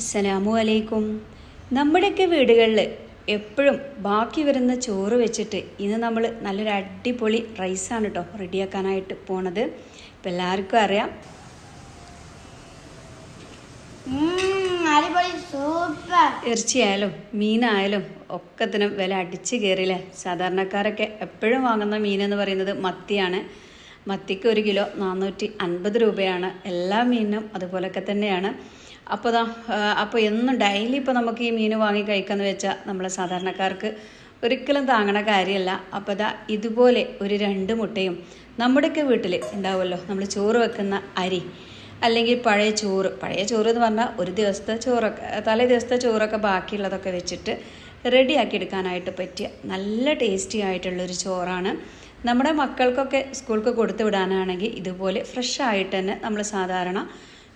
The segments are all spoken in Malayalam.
അസ്സലാമു അലൈക്കും. നമ്മുടെയൊക്കെ വീടുകളിൽ എപ്പോഴും ബാക്കി വരുന്ന ചോറ് വെച്ചിട്ട് ഇന്ന് നമ്മൾ നല്ലൊരു അടിപൊളി റൈസാണ് കേട്ടോ റെഡിയാക്കാനായിട്ട് പോണത്. ഇപ്പം എല്ലാവർക്കും അറിയാം. തീർച്ചയായാലും മീനായാലും ഒക്കത്തിനും വില അടിച്ച് കയറിയില്ലേ സാധാരണക്കാരൊക്കെ എപ്പോഴും വാങ്ങുന്ന മീനെന്ന് പറയുന്നത് മത്തിയാണ്. മത്തിക്ക് ഒരു കിലോ നാനൂറ്റി അൻപത് രൂപയാണ്. എല്ലാ മീനിനും അതുപോലൊക്കെ തന്നെയാണ്. അപ്പോൾ അപ്പോൾ എന്നും ഡെയിലി ഇപ്പോൾ നമുക്ക് ഈ മീൻ വാങ്ങി കഴിക്കാന്ന് വെച്ചാൽ നമ്മളെ സാധാരണക്കാർക്ക് ഒരിക്കലും താങ്ങണ കാര്യമല്ല അപ്പോൾ ദാ ഇതുപോലെ ഒരു രണ്ട് മുട്ടയും നമ്മുടെയൊക്കെ വീട്ടിൽ ഉണ്ടാവുമല്ലോ നമ്മൾ ചോറ് വെക്കുന്ന അരി അല്ലെങ്കിൽ പഴയ ചോറ്. പഴയ ചോറ് എന്ന് പറഞ്ഞാൽ ഒരു ദിവസത്തെ ചോറൊക്കെ തലേ ദിവസത്തെ ചോറൊക്കെ ബാക്കിയുള്ളതൊക്കെ വെച്ചിട്ട് റെഡിയാക്കി എടുക്കാനായിട്ട് പറ്റിയ നല്ല ടേസ്റ്റി ആയിട്ടുള്ളൊരു ചോറാണ്. നമ്മുടെ മക്കൾക്കൊക്കെ സ്കൂൾക്ക് കൊടുത്തു വിടാനാണെങ്കിൽ ഇതുപോലെ ഫ്രഷ് ആയിട്ട് തന്നെ നമ്മൾ സാധാരണ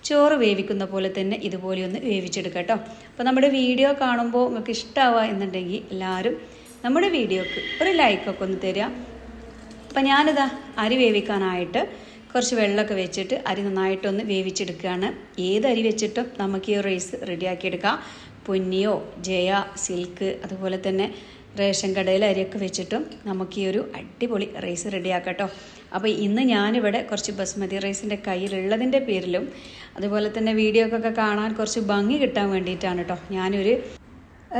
ചോറ് വേവിക്കുന്ന പോലെ തന്നെ ഇതുപോലെ ഒന്ന് വേവിച്ചെടുക്കുക കേട്ടോ. അപ്പോൾ നമ്മുടെ വീഡിയോ കാണുമ്പോൾ നിങ്ങൾക്ക് ഇഷ്ടമാവുക എന്നുണ്ടെങ്കിൽ എല്ലാവരും നമ്മുടെ വീഡിയോക്ക് ഒരു ലൈക്കൊക്കെ ഒന്ന് തരിക. അപ്പം ഞാനിതാ അരി വേവിക്കാനായിട്ട് കുറച്ച് വെള്ളമൊക്കെ വെച്ചിട്ട് അരി നന്നായിട്ടൊന്ന് വേവിച്ചെടുക്കുകയാണ്. ഏത് അരി വെച്ചിട്ടും നമുക്ക് ഈ റൈസ് റെഡിയാക്കിയെടുക്കാം പൊന്നിയോ ജയ സിൽക്ക് അതുപോലെ തന്നെ റേഷൻ കടയിൽ അരിയൊക്കെ വെച്ചിട്ടും നമുക്ക് ഈ ഒരു അടിപൊളി റൈസ് റെഡിയാക്കാം കേട്ടോ അപ്പോൾ ഇന്ന് ഞാനിവിടെ കുറച്ച് ബസ്മതി റൈസിന്റെ കയ്യിലുള്ളതിന്റെ പേരിലും അതുപോലെ തന്നെ വീഡിയോക്കൊക്കെ കാണാൻ കുറച്ച് ഭംഗി കിട്ടാൻ വേണ്ടിയിട്ടാണ് കേട്ടോ ഞാനൊരു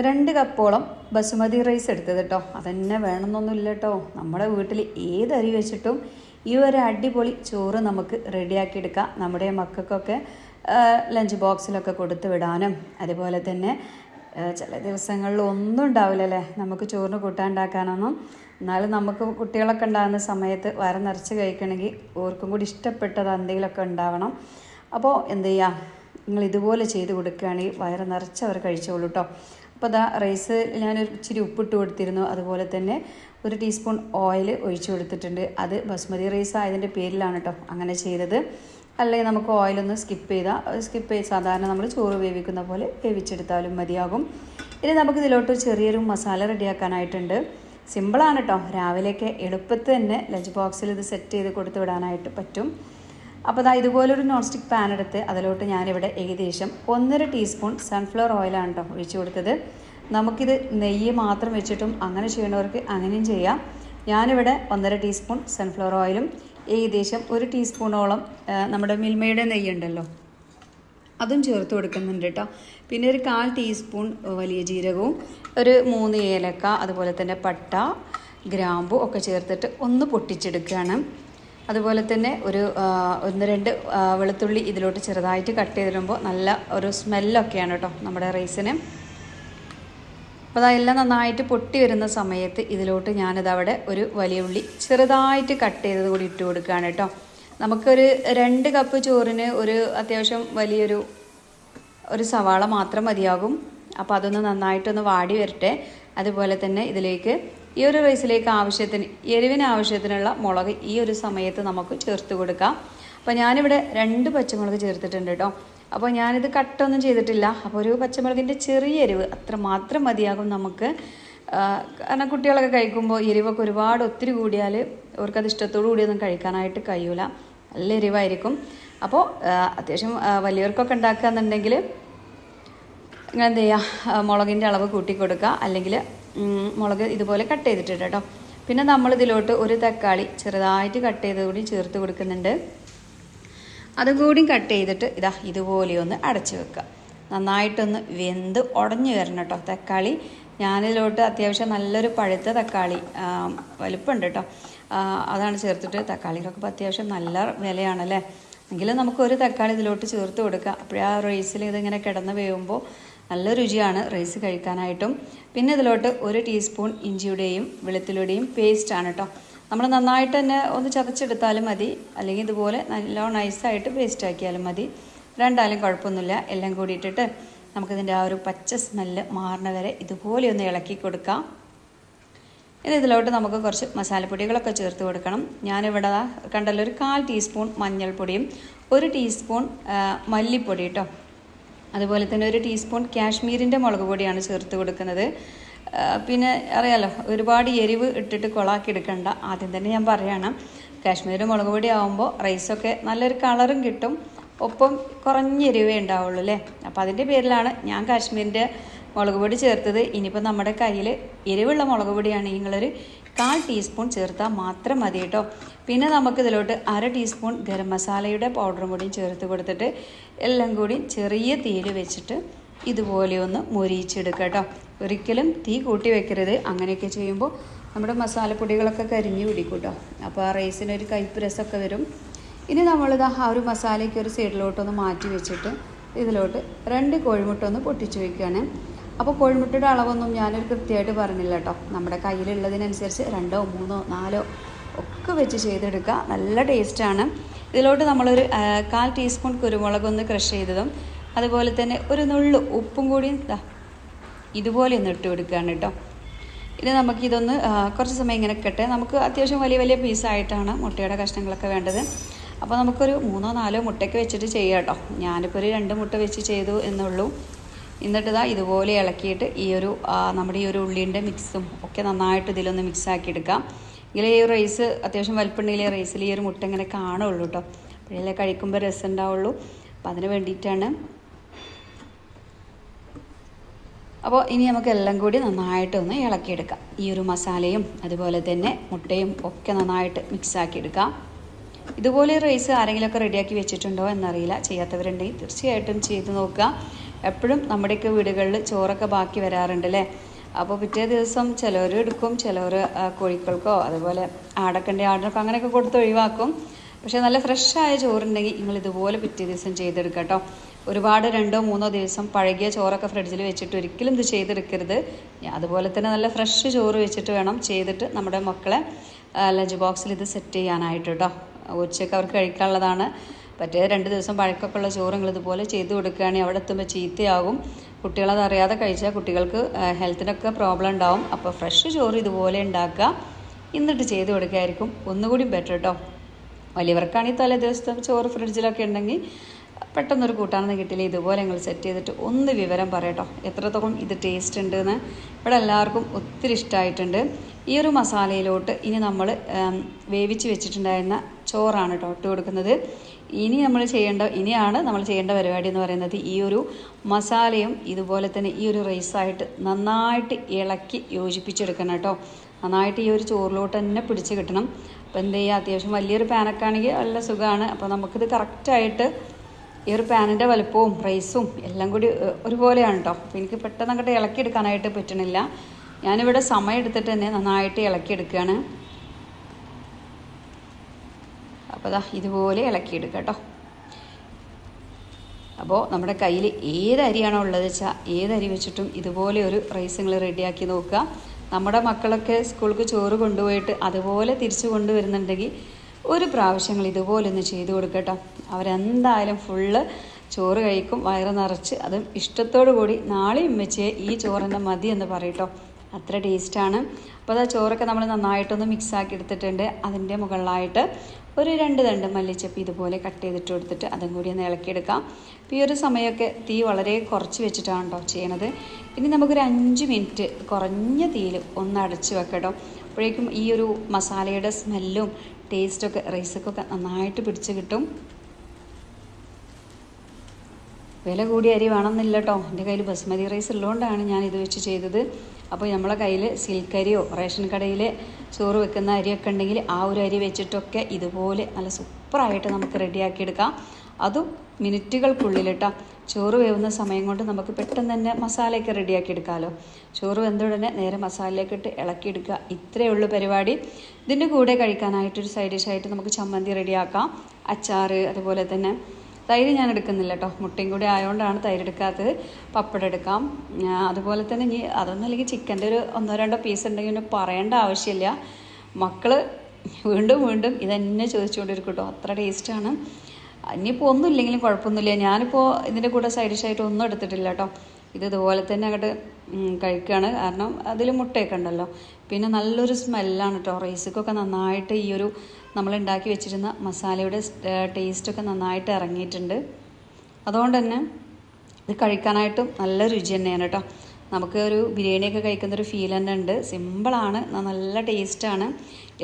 രണ്ട് കപ്പോളം ബസുമതി റൈസ് എടുത്തത് കേട്ടോ അതന്നെ വേണമെന്നൊന്നുമില്ല കേട്ടോ നമ്മുടെ വീട്ടിൽ ഏത് അരി വെച്ചിട്ടും ഈ ഒരു അടിപൊളി ചോറ് നമുക്ക് റെഡിയാക്കിയെടുക്കാം നമ്മുടെ മക്കൾക്കൊക്കെ ലഞ്ച് ബോക്സിലൊക്കെ കൊടുത്തു വിടാനും. അതുപോലെ തന്നെ ചില ദിവസങ്ങളിൽ ഒന്നും ഉണ്ടാവില്ലല്ലേ? നമുക്ക് ചോറിന് കൂട്ടാണ്ടാക്കാനൊന്നും എന്നാലും നമുക്ക് കുട്ടികളൊക്കെ ഉണ്ടാകുന്ന സമയത്ത് വര നിറച്ച് കഴിക്കണമെങ്കിൽ ഓർക്കും കൂടി ഇഷ്ടപ്പെട്ടത് എന്തെങ്കിലുമൊക്കെ ഉണ്ടാവണം. അപ്പോൾ എന്ത് ചെയ്യുക നിങ്ങൾ ഇതുപോലെ ചെയ്ത് കൊടുക്കുകയാണെങ്കിൽ വയറ് നിറച്ച് അവർ കഴിച്ചോളൂ കേട്ടോ അപ്പോൾ അതാ റൈസ് ഞാനൊരു ഇച്ചിരി ഉപ്പിട്ട് കൊടുത്തിരുന്നു. അതുപോലെ തന്നെ ഒരു ടീസ്പൂൺ ഓയിൽ ഒഴിച്ചു കൊടുത്തിട്ടുണ്ട്. അത് ബസ്മതി റൈസ് ആയതിന്റെ പേരിലാണ് കേട്ടോ അങ്ങനെ ചെയ്തത്. അല്ലെങ്കിൽ നമുക്ക് ഓയിലൊന്ന് സ്കിപ്പ് ചെയ്താൽ സ്കിപ്പ് ചെയ്ത് സാധാരണ നമ്മൾ ചോറ് വേവിക്കുന്ന പോലെ വേവിച്ചെടുത്താലും മതിയാകും. ഇനി നമുക്ക് ഇതിലോട്ട് ചെറിയൊരു മസാല റെഡിയാക്കാനായിട്ടുണ്ട് സിമ്പിളാണ് കേട്ടോ രാവിലെയൊക്കെ എളുപ്പത്തിൽ തന്നെ ലഞ്ച് ബോക്സിൽ ഇത് സെറ്റ് ചെയ്ത് കൊടുത്തു വിടാനായിട്ട് പറ്റും. അപ്പോൾ ദാ ഇതുപോലൊരു നോൺ സ്റ്റിക്ക് പാൻ എടുത്ത് അതിലോട്ട് ഞാനിവിടെ ഏകദേശം ഒന്നര ടീസ്പൂൺ സൺഫ്ലവർ ഓയിലാണ് കേട്ടോ ഒഴിച്ചു കൊടുത്തത്. നമുക്കിത് നെയ്യ് മാത്രം വെച്ചിട്ടും അങ്ങനെ ചെയ്യണവർക്ക് അങ്ങനെയും ചെയ്യാം. ഞാനിവിടെ ഒന്നര ടീസ്പൂൺ സൺഫ്ലവർ ഓയിലും ഏകദേശം ഒരു ടീസ്പൂണോളം നമ്മുടെ മിൽമയുടെ നെയ്യുണ്ടല്ലോ. അതും ചേർത്ത് കൊടുക്കുന്നുണ്ട് കേട്ടോ പിന്നെ ഒരു കാൽ ടീസ്പൂൺ വലിയ ജീരകവും ഒരു മൂന്ന് ഏലക്ക അതുപോലെ തന്നെ പട്ട ഗ്രാമ്പു ഒക്കെ ചേർത്തിട്ട് ഒന്ന് പൊട്ടിച്ചെടുക്കുകയാണ്. അതുപോലെ തന്നെ ഒരു ഒന്ന് രണ്ട് വെളുത്തുള്ളി ഇതിലോട്ട് ചെറുതായിട്ട് കട്ട് ചെയ്തിടുമ്പോൾ നല്ല ഒരു സ്മെല്ലൊക്കെയാണ് കേട്ടോ നമ്മുടെ റൈസിന്. അപ്പോൾ അതെല്ലാം നന്നായിട്ട് പൊട്ടി വരുന്ന സമയത്ത് ഇതിലോട്ട് അവിടെ ഒരു വലിയ ഉള്ളി ചെറുതായിട്ട് കട്ട് ചെയ്തത് കൂടി ഇട്ട് കൊടുക്കുകയാണ് കേട്ടോ. നമുക്കൊരു രണ്ട് കപ്പ് ചോറിന് ഒരു അത്യാവശ്യം വലിയൊരു ഒരു സവാള മാത്രം മതിയാകും. അപ്പോൾ അതൊന്ന് നന്നായിട്ടൊന്ന് വാടി വരട്ടെ. അതുപോലെ തന്നെ ഇതിലേക്ക് ഈ ഒരു റൈസിലേക്ക് ആവശ്യത്തിന് എരിവിന് ആവശ്യത്തിനുള്ള മുളക് ഈ ഒരു സമയത്ത് നമുക്ക് ചേർത്ത് കൊടുക്കാം. അപ്പോൾ ഞാനിവിടെ രണ്ട് പച്ചമുളക് ചേർത്തിട്ടുണ്ട് കേട്ടോ. അപ്പോൾ ഞാനിത് കട്ടൊന്നും ചെയ്തിട്ടില്ല. അപ്പോൾ ഒരു പച്ചമുളകിന്റെ ചെറിയ എരിവ് അത്ര മാത്രം മതിയാകും നമുക്ക്. കാരണം കുട്ടികളൊക്കെ കഴിക്കുമ്പോൾ എരിവൊക്കെ ഒരുപാട് ഒത്തിരി കൂടിയാൽ അവർക്കത് ഇഷ്ടത്തോടു കൂടിയൊന്നും കഴിക്കാനായിട്ട് കഴിയൂല. നല്ല എരിവായിരിക്കും. അപ്പോൾ അത്യാവശ്യം വലിയവർക്കൊക്കെ വലിയവർക്കൊക്കെ ഉണ്ടാക്കുകയെന്നുണ്ടെങ്കിൽ ഇങ്ങനെ എന്ത് ചെയ്യുക മുളകിന്റെ അളവ് കൂട്ടി കൊടുക്കുക. അല്ലെങ്കിൽ മുളക് ഇതുപോലെ കട്ട് ചെയ്തിട്ടുണ്ട് കേട്ടോ. പിന്നെ നമ്മൾ ഇതിലോട്ട് ഒരു തക്കാളി ചെറുതായിട്ട് കട്ട് ചെയ്ത് കൂടി ചേർത്ത് കൊടുക്കുന്നുണ്ട്. അതും കൂടി കട്ട് ചെയ്തിട്ട് ഇതാ ഇതുപോലെ ഒന്ന് അടച്ചു വെക്കുക. നന്നായിട്ടൊന്ന് വെന്ത് ഉടഞ്ഞു വരണം കേട്ടോ തക്കാളി. ഞാനിതിലോട്ട് അത്യാവശ്യം നല്ലൊരു പഴുത്ത തക്കാളി വലുപ്പമുണ്ട് കേട്ടോ. അതാണ് ചേർത്തിട്ട് തക്കാളിക്കൊക്കെ ഇപ്പോൾ അത്യാവശ്യം നല്ല വിലയാണല്ലേ? എങ്കിലും നമുക്കൊരു തക്കാളി ഇതിലോട്ട് ചേർത്ത് കൊടുക്കുക അപ്പോഴേ ആ റൈസിൽ ഇതിങ്ങനെ കിടന്ന് വേവുമ്പോൾ നല്ല രുചിയാണ് റൈസ് കഴിക്കാനായിട്ടും. പിന്നെ ഇതിലോട്ട് ഒരു ടീസ്പൂൺ ഇഞ്ചിയുടെയും വെളുത്തുള്ളിയുടെയും പേസ്റ്റാണ് കേട്ടോ. നമ്മൾ നന്നായിട്ട് തന്നെ ഒന്ന് ചതച്ചെടുത്താലും മതി. അല്ലെങ്കിൽ ഇതുപോലെ നല്ലോണം നൈസായിട്ട് പേസ്റ്റ് ആക്കിയാലും മതി. രണ്ടാലും കുഴപ്പമൊന്നുമില്ല. എല്ലാം കൂടി ഇട്ടിട്ട് നമുക്കിതിന്റെ ആ ഒരു പച്ച സ്മെല്ല് മാറണ വരെ ഇതുപോലെ ഒന്ന് ഇളക്കി കൊടുക്കാം. ഇനി ഇതിലോട്ട് നമുക്ക് കുറച്ച് മസാലപ്പൊടികളൊക്കെ ചേർത്ത് കൊടുക്കണം. ഞാനിവിടെ കണ്ടല്ലോ ഒരു കാൽ ടീസ്പൂൺ മഞ്ഞൾപ്പൊടിയും ഒരു ടീസ്പൂൺ മല്ലിപ്പൊടി കേട്ടോ അതുപോലെ തന്നെ ഒരു ടീസ്പൂൺ കാശ്മീരിന്റെ മുളക് പൊടിയാണ് ചേർത്ത് കൊടുക്കുന്നത്. പിന്നെ അറിയാലോ ഒരുപാട് എരിവ് ഇട്ടിട്ട് കൊളാക്കി എടുക്കണ്ട. ആദ്യം തന്നെ ഞാൻ പറയണം. കാശ്മീർ മുളക് പൊടി ആകുമ്പോൾ റൈസൊക്കെ നല്ലൊരു കളറും കിട്ടും. ഒപ്പം കുറഞ്ഞ എരിവേ ഉണ്ടാവുള്ളൂ അല്ലേ? അപ്പോൾ അതിന്റെ പേരിലാണ് ഞാൻ കാശ്മീരിന്റെ മുളക് പൊടി ചേർത്തത്. ഇനിയിപ്പോൾ നമ്മുടെ കയ്യിൽ എരിവുള്ള മുളക് പൊടിയാണ് നിങ്ങളൊരു കാൽ ടീസ്പൂൺ ചേർത്താൽ മാത്രം മതി കേട്ടോ. പിന്നെ നമുക്ക് ഇതിലോട്ട് അര ടീസ്പൂൺ ഗരം മസാലയുടെ പൗഡറും കൂടിയും ചേർത്ത് കൊടുത്തിട്ട് എല്ലാം കൂടി ചെറിയ തീയിൽ വെച്ചിട്ട് ഇതുപോലെ ഒന്ന് മൊരിയിച്ചെടുക്കുക കേട്ടോ. ഒരിക്കലും തീ കൂട്ടി വെക്കരുത്. അങ്ങനെയൊക്കെ ചെയ്യുമ്പോൾ നമ്മുടെ മസാലപ്പൊടികളൊക്കെ കരിഞ്ഞു പിടിക്കും കേട്ടോ. അപ്പോൾ ആ റൈസിനൊരു കയ്പ് രസമൊക്കെ വരും. ഇനി നമ്മളിത് ആ ഒരു മസാലയ്ക്ക് ഒരു സൈഡിലോട്ടൊന്ന് മാറ്റി വെച്ചിട്ട് ഇതിലോട്ട് രണ്ട് കോഴിമുട്ട ഒന്ന് പൊട്ടിച്ച് വയ്ക്കുകയാണ് അപ്പോൾ കോഴിമുട്ടയുടെ അളവൊന്നും ഞാനൊരു കൃത്യമായിട്ട് പറഞ്ഞില്ല കേട്ടോ. നമ്മുടെ കയ്യിലുള്ളതിനനുസരിച്ച് രണ്ടോ മൂന്നോ നാലോ ഒക്കെ വെച്ച് ചെയ്തെടുക്കുക. നല്ല ടേസ്റ്റാണ്. ഇതിലോട്ട് നമ്മളൊരു കാൽ ടീസ്പൂൺ കുരുമുളകൊന്ന് ക്രഷ് ചെയ്തതും അതുപോലെ തന്നെ ഒരു നുള്ളു ഉപ്പും കൂടി ഇതാ ഇതുപോലെ ഒന്ന് ഇട്ട് കൊടുക്കുകയാണ് കേട്ടോ. ഇനി നമുക്കിതൊന്ന് കുറച്ച് സമയം ഇങ്ങനെ കെട്ടെ നമുക്ക് അത്യാവശ്യം വലിയ വലിയ പീസായിട്ടാണ് മുട്ടയുടെ കഷ്ണങ്ങളൊക്കെ വേണ്ടത്. അപ്പോൾ നമുക്കൊരു മൂന്നോ നാലോ മുട്ടയ്ക്ക് വെച്ചിട്ട് ചെയ്യാം കേട്ടോ. ഞാനിപ്പോൾ ഒരു രണ്ട് മുട്ട വെച്ച് ചെയ്തു എന്നുള്ളൂ. എന്നിട്ട് ഇതാ ഇതുപോലെ ഇളക്കിയിട്ട് ഈ ഒരു നമ്മുടെ ഈ ഒരു ഉള്ളിന്റെ മിക്സും ഒക്കെ നന്നായിട്ട് ഇതിലൊന്ന് മിക്സ് ആക്കി എടുക്കാം. ഇതിൽ ഈ റൈസ് അത്യാവശ്യം വലിപ്പുണ്ടെങ്കിൽ റൈസിൽ ഈ ഒരു മുട്ട ഇങ്ങനെ കാണുള്ളൂ കേട്ടോ. അപ്പോഴല്ലേ കഴിക്കുമ്പോൾ രസം ഉണ്ടാവുള്ളൂ. അപ്പോൾ അതിന് വേണ്ടിയിട്ടാണ് അപ്പോൾ ഇനി നമുക്ക് എല്ലാം കൂടി നന്നായിട്ട് ഒന്ന് ഇളക്കിയെടുക്കാം. ഈ ഒരു മസാലയും അതുപോലെ തന്നെ മുട്ടയും ഒക്കെ നന്നായിട്ട് മിക്സാക്കി എടുക്കാം ഇതുപോലെ റൈസ് ആരെങ്കിലുമൊക്കെ റെഡിയാക്കി വെച്ചിട്ടുണ്ടോ എന്നറിയില്ല. ചെയ്യാത്തവരുണ്ടെങ്കിൽ തീർച്ചയായിട്ടും ചെയ്ത് നോക്കുക. എപ്പോഴും നമ്മുടെയൊക്കെ വീടുകളിൽ ചോറൊക്കെ ബാക്കി വരാറുണ്ടല്ലേ അപ്പോൾ പിറ്റേ ദിവസം ചിലവർ എടുക്കും ചിലവർ കോഴിക്കൾക്കോ അതുപോലെ ആടക്കണ്ടി ആടിനൊക്കെ അങ്ങനെയൊക്കെ കൊടുത്ത് ഒഴിവാക്കും. പക്ഷേ നല്ല ഫ്രഷായ ചോറുണ്ടെങ്കിൽ നിങ്ങൾ ഇതുപോലെ പിറ്റേ ദിവസം ചെയ്തെടുക്കാം കേട്ടോ. ഒരുപാട് രണ്ടോ മൂന്നോ ദിവസം പഴകിയ ചോറൊക്കെ ഫ്രിഡ്ജിൽ വെച്ചിട്ട് ഒരിക്കലും ഇത് ചെയ്തെടുക്കരുത്. അതുപോലെ തന്നെ നല്ല ഫ്രഷ് ചോറ് വെച്ചിട്ട് വേണം ചെയ്തിട്ട് നമ്മുടെ മക്കളെ ലഞ്ച് ബോക്സിൽ ഇത് സെറ്റ് ചെയ്യാനായിട്ട് കേട്ടോ ഉച്ചയ്ക്ക് അവർക്ക് കഴിക്കാനുള്ളതാണ്. പറ്റേ രണ്ട് ദിവസം പഴക്കൊക്കെ ഉള്ള ചോറ് നിങ്ങൾ ഇതുപോലെ ചെയ്തു കൊടുക്കുകയാണെങ്കിൽ അവിടെ എത്തുമ്പോൾ ചീത്തയാകും. കുട്ടികളത് അറിയാതെ കഴിച്ചാൽ കുട്ടികൾക്ക് ഹെൽത്തിനൊക്കെ പ്രോബ്ലം ഉണ്ടാവും. അപ്പോൾ ഫ്രഷ് ചോറ് ഇതുപോലെ ഉണ്ടാക്കുക. എന്നിട്ട് ചെയ്ത് കൊടുക്കുകയായിരിക്കും ഒന്നുകൂടി ബെറ്റർ കേട്ടോ വലിയവർക്കാണെങ്കിൽ തലേ ദിവസത്തെ ചോറ് ഫ്രിഡ്ജിലൊക്കെ ഉണ്ടെങ്കിൽ പെട്ടെന്നൊരു കൂട്ടാണെന്ന് കിട്ടിയില്ല. ഇതുപോലെ നിങ്ങൾ സെറ്റ് ചെയ്തിട്ട് ഒന്ന് വിവരം പറയട്ടോ. എത്രത്തോളം ഇത് ടേസ്റ്റ് ഉണ്ട് എന്ന് ഇവിടെ എല്ലാവർക്കും ഒത്തിരി ഇഷ്ടമായിട്ടുണ്ട് ഈ ഒരു മസാലയിലോട്ട് ഇനി നമ്മൾ വേവിച്ച് വെച്ചിട്ടുണ്ടായിരുന്ന ചോറാണ് കേട്ടോ ഇട്ട് കൊടുക്കുന്നത്. ഇനി നമ്മൾ ചെയ്യേണ്ട ഇനിയാണ് നമ്മൾ ചെയ്യേണ്ട പരിപാടി എന്ന് പറയുന്നത് ഈ ഒരു മസാലയും ഇതുപോലെ തന്നെ ഈ ഒരു റൈസായിട്ട് നന്നായിട്ട് ഇളക്കി യോജിപ്പിച്ചെടുക്കണം കേട്ടോ. നന്നായിട്ട് ഈ ഒരു ചോറിലോട്ട് തന്നെ പിടിച്ച് കിട്ടണം. അപ്പോൾ എന്ത് ചെയ്യുക അത്യാവശ്യം വലിയൊരു പാനൊക്കെ ആണെങ്കിൽ നല്ല സുഖമാണ് അപ്പോൾ നമുക്കിത് കറക്റ്റായിട്ട് ഈ ഒരു പാനിന്റെ വലുപ്പവും പ്രൈസും എല്ലാം കൂടി ഒരുപോലെയാണ് കേട്ടോ അപ്പോൾ എനിക്ക് പെട്ടെന്ന് അങ്ങോട്ട് ഇളക്കിയെടുക്കാനായിട്ട് പറ്റണില്ല. ഞാനിവിടെ സമയം എടുത്തിട്ട് തന്നെ നന്നായിട്ട് ഇളക്കിയെടുക്കുകയാണ് അപ്പോൾ അതാ ഇതുപോലെ ഇളക്കിയെടുക്കുക കേട്ടോ അപ്പോൾ നമ്മുടെ കയ്യിൽ ഏത് അരിയാണോ ഉള്ളത് വെച്ചാൽ ഏത് അരി വെച്ചിട്ടും ഇതുപോലെ ഒരു റൈസ് നിങ്ങൾ റെഡിയാക്കി നോക്കുക. നമ്മുടെ മക്കളൊക്കെ സ്കൂൾക്ക് ചോറ് കൊണ്ടുപോയിട്ട് അതുപോലെ തിരിച്ചു കൊണ്ടുവരുന്നുണ്ടെങ്കിൽ ഒരു പ്രാവശ്യങ്ങൾ ഇതുപോലെ ഒന്ന് ചെയ്തു കൊടുക്കട്ടോ അവരെന്തായാലും ഫുള്ള് ചോറ് കഴിക്കും വയറ് നിറച്ച്. അതും ഇഷ്ടത്തോടു കൂടി നാളെയും വെച്ച് ഈ ചോറിന്റെ മതി എന്ന് പറയട്ടോ. അത്ര ടേസ്റ്റാണ് അപ്പോൾ അത് ചോറൊക്കെ നമ്മൾ നന്നായിട്ടൊന്ന് മിക്സ് ആക്കി എടുത്തിട്ടുണ്ട്. അതിന്റെ മുകളിലായിട്ട് ഒരു രണ്ട് തണ്ട് മല്ലിച്ചപ്പ് ഇതുപോലെ കട്ട് ചെയ്തിട്ട് കൊടുത്തിട്ട് അതും കൂടി ഒന്ന് ഇളക്കിയെടുക്കാം. ഈ ഒരു സമയമൊക്കെ തീ വളരെ കുറച്ച് വെച്ചിട്ടാണ് കേട്ടോ ചെയ്യണത്. ഇനി നമുക്കൊരു അഞ്ച് മിനിറ്റ് കുറഞ്ഞ തീയിൽ ഒന്ന് അടച്ച് വെക്കട്ടോ. അപ്പോഴേക്കും ഈ ഒരു മസാലയുടെ സ്മെല്ലും ടേസ്റ്റൊക്കെ റൈസൊക്കെ നന്നായിട്ട് പിടിച്ച് കിട്ടും. വില കൂടിയ അരി വേണമെന്നില്ല കേട്ടോ എന്റെ കയ്യിൽ ബസ്മതി റൈസ് ഉള്ളതുകൊണ്ടാണ് ഞാൻ ഇത് വെച്ച് ചെയ്തത്. അപ്പോൾ നമ്മളെ കയ്യിൽ സിൽക്ക് അരിയോ റേഷൻ കടയിൽ ചോറ് വെക്കുന്ന അരിയൊക്കെ ഉണ്ടെങ്കിൽ ആ ഒരു അരി വെച്ചിട്ടൊക്കെ ഇതുപോലെ നല്ല സൂപ്പറായിട്ട് നമുക്ക് റെഡിയാക്കിയെടുക്കാം അതും മിനിറ്റുകൾക്കുള്ളിൽ കേട്ടോ ചോറ് വേവുന്ന സമയം കൊണ്ട് നമുക്ക് പെട്ടെന്ന് തന്നെ മസാലയൊക്കെ റെഡിയാക്കി എടുക്കാമല്ലോ ചോറ് വെന്ത ഉടനെ നേരെ മസാലയിലേക്ക് ഇട്ട് ഇളക്കിയെടുക്കുക ഇത്രയേ ഉള്ളൂ പരിപാടി. ഇതിന്റെ കൂടെ കഴിക്കാനായിട്ടൊരു സൈഡ് ഡിഷായിട്ട് നമുക്ക് ചമ്മന്തി റെഡിയാക്കാം. അച്ചാറ് അതുപോലെ തന്നെ തൈര് ഞാൻ എടുക്കുന്നില്ല കേട്ടോ. മുട്ടയും കൂടി ആയതുകൊണ്ടാണ് തൈര് എടുക്കാത്തത്. പപ്പടം എടുക്കാം. അതുപോലെ തന്നെ ഇനി അതൊന്നും അല്ലെങ്കിൽ ചിക്കന്റെ ഒരു ഒന്നോ രണ്ടോ പീസ് ഉണ്ടെങ്കിൽ ഒന്നും പറയേണ്ട ആവശ്യമില്ല. മക്കൾ വീണ്ടും വീണ്ടും ഇതന്നെ ചോദിച്ചുകൊണ്ടിരിക്കും കേട്ടോ അത്ര ടേസ്റ്റാണ് ഇനിയിപ്പോൾ ഒന്നും ഇല്ലെങ്കിലും കുഴപ്പമൊന്നുമില്ല. ഞാനിപ്പോൾ ഇതിന്റെ കൂടെ സൈഡ് ഡിഷായിട്ട് ഒന്നും എടുത്തിട്ടില്ല കേട്ടോ. ഇത് ഇതുപോലെ തന്നെ അങ്ങോട്ട് കഴിക്കുകയാണ് കാരണം അതിൽ മുട്ടയൊക്കെ ഉണ്ടല്ലോ. പിന്നെ നല്ലൊരു സ്മെല്ലാണ് കേട്ടോ. റൈസിക്കൊക്കെ നന്നായിട്ട് ഈ ഒരു നമ്മൾ ഉണ്ടാക്കി വെച്ചിരുന്ന മസാലയുടെ ടേസ്റ്റൊക്കെ നന്നായിട്ട് ഇറങ്ങിയിട്ടുണ്ട്. അതുകൊണ്ട് തന്നെ ഇത് കഴിക്കാനായിട്ടും നല്ല രുചി തന്നെയാണ് കേട്ടോ നമുക്ക് ഒരു ബിരിയാണിയൊക്കെ കഴിക്കുന്ന ഒരു ഫീൽ തന്നെ ഉണ്ട്. സിമ്പിളാണ് നല്ല ടേസ്റ്റാണ്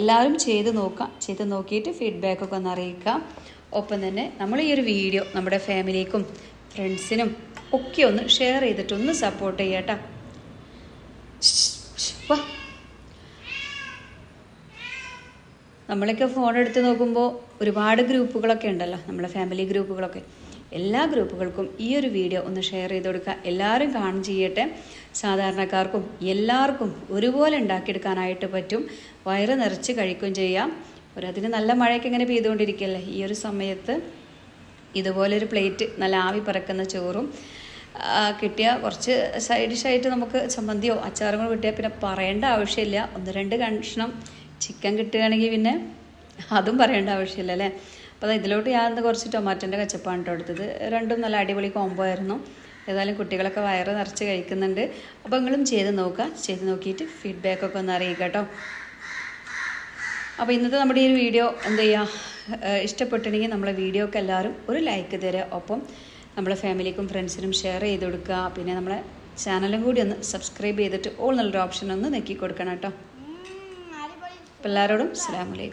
എല്ലാവരും ചെയ്ത് നോക്കുക ചെയ്ത് നോക്കിയിട്ട് ഫീഡ്ബാക്കൊക്കെ ഒന്ന് അറിയിക്കുക ഒപ്പം തന്നെ നമ്മൾ ഈ ഒരു വീഡിയോ നമ്മുടെ ഫാമിലിക്കും ഫ്രണ്ട്സിനും ഒക്കെ ഒന്ന് ഷെയർ ചെയ്തിട്ടൊന്ന് സപ്പോർട്ട് ചെയ്യാം വാ നമ്മളൊക്കെ ഫോൺ എടുത്ത് നോക്കുമ്പോൾ ഒരുപാട് ഗ്രൂപ്പുകളൊക്കെ ഉണ്ടല്ലോ. നമ്മളെ ഫാമിലി ഗ്രൂപ്പുകളൊക്കെ. എല്ലാ ഗ്രൂപ്പുകൾക്കും ഈ ഒരു വീഡിയോ ഒന്ന് ഷെയർ ചെയ്ത് കൊടുക്കുക. എല്ലാവരും കാണും ചെയ്യട്ടെ. സാധാരണക്കാർക്കും എല്ലാവർക്കും ഒരുപോലെ ഉണ്ടാക്കിയെടുക്കാനായിട്ട് പറ്റും. വയറ് നിറച്ച് കഴിക്കുകയും ചെയ്യാം. ഒരു അതിന് നല്ല മഴയൊക്കെ ഇങ്ങനെ പെയ്തുകൊണ്ടിരിക്കുകയല്ലേ? ഈ ഒരു സമയത്ത് ഇതുപോലൊരു പ്ലേറ്റ് നല്ല ആവി പറക്കുന്ന ചോറും കിട്ടിയ കുറച്ച് സൈഡ് ഡിഷായിട്ട് നമുക്ക് ചമ്മന്തിയോ അച്ചാറുകളോ കിട്ടിയാൽ പിന്നെ പറയേണ്ട ആവശ്യമില്ല. ഒന്ന് രണ്ട് കഷ്ണം ചിക്കൻ കിട്ടുകയാണെങ്കിൽ പിന്നെ അതും പറയേണ്ട ആവശ്യമില്ല അല്ലേ? അപ്പോൾ ഇതിലോട്ട് ഞാൻ കുറച്ച് ടൊമാറ്റോന്റെ കച്ചപ്പാണ് കേട്ടോ എടുത്തത്. രണ്ടും നല്ല അടിപൊളി കോംബോ ആയിരുന്നു. ഏതായാലും കുട്ടികളൊക്കെ വയറ് നിറച്ച് കഴിക്കുന്നുണ്ട്. അപ്പോൾ നിങ്ങളും ചെയ്ത് നോക്കുക. ചെയ്ത് നോക്കിയിട്ട് ഫീഡ്ബാക്കൊക്കെ ഒന്ന് അറിയിക്കുക കേട്ടോ അപ്പോൾ ഇന്നത്തെ നമ്മുടെ ഈ ഒരു വീഡിയോ എന്ത് ചെയ്യുക ഇഷ്ടപ്പെട്ടിട്ടുണ്ടെങ്കിൽ നമ്മളെ വീഡിയോക്ക് എല്ലാവരും ഒരു ലൈക്ക് തരിക. ഒപ്പം നമ്മളെ ഫാമിലിക്കും ഫ്രണ്ട്സിനും ഷെയർ ചെയ്ത് കൊടുക്കുക. പിന്നെ നമ്മളെ ചാനലും കൂടി ഒന്ന് സബ്സ്ക്രൈബ് ചെയ്തിട്ട് ഓൾ നല്ലൊരു ഓപ്ഷൻ ഒന്ന് നെക്കി കൊടുക്കണം കേട്ടോ എല്ലാവരോടും അസ്സാം അലൈക്കും.